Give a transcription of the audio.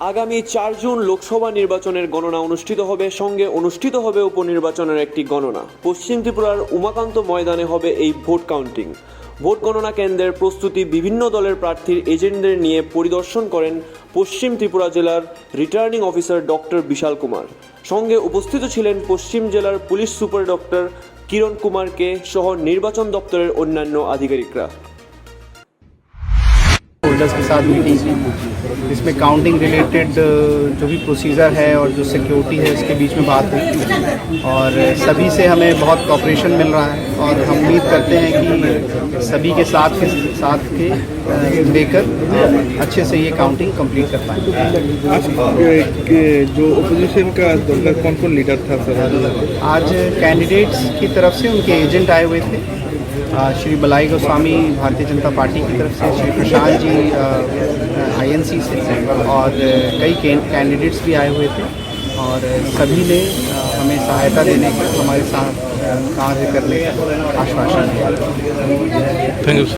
আগামী চার জুন লোকসভা নির্বাচনের গণনা অনুষ্ঠিত হবে, সঙ্গে অনুষ্ঠিত হবে উপনির্বাচনের একটি গণনা। পশ্চিম ত্রিপুরার উমাকান্ত ময়দানে হবে এই ভোট কাউন্টিং। ভোট গণনা কেন্দ্রের প্রস্তুতি বিভিন্ন দলের প্রার্থীর এজেন্টদের নিয়ে পরিদর্শন করেন পশ্চিম ত্রিপুরা জেলার returning officer doctor Bishal Kumar. সঙ্গে উপস্থিত ছিলেন পশ্চিম জেলার পুলিশ সুপার ডক্টর কিরণ কুমারকে সহ নির্বাচন দপ্তরের অন্যান্য আধিকারিকরা। होल्डर्स के साथ मीटिंग की इसमें काउंटिंग रिलेटेड जो भी प्रोसीजर है और जो सिक्योरिटी है उसके बीच में बात हुई। और सभी से हमें बहुत कॉपरेशन मिल रहा है और हम उम्मीद करते हैं कि सभी के साथ के साथ के लेकर अच्छे से ये काउंटिंग कंप्लीट कर पाएँगे। जो ओपोजिशन का कौन कौन लीडर था सर? आज कैंडिडेट्स की तरफ़ से उनके एजेंट आए हुए थे। श्री बलाई गोस्वामी भारतीय जनता पार्टी की तरफ़ से श्री प्रशांत जी आईएनसी से और कई कैंडिडेट्स भी आए हुए थे और सभी ने हमें सहायता देने का हमारे साथ कार्य करने का आश्वासन दिया।